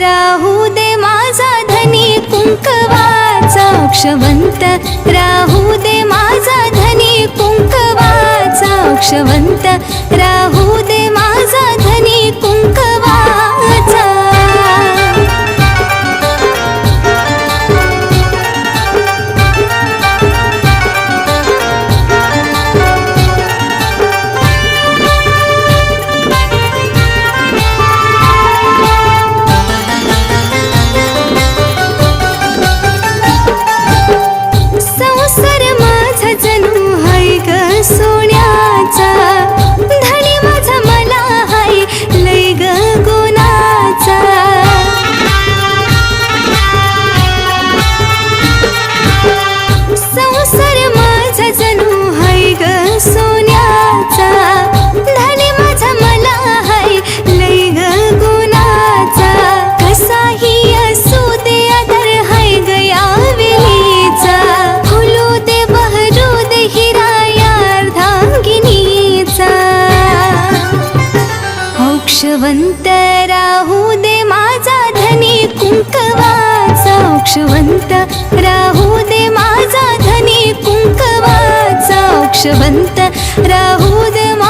राहू दे माझा धनी कुंकवाचा अक्षवंत. राहू दे माझा धनी कुंकवाचा अक्षवंत. क्षवंत राहू दे माझा धनी कुंकवाचा. क्षवंत राहू दे माझा धनी कुंकवाचा. क्षवंत राहू दे मा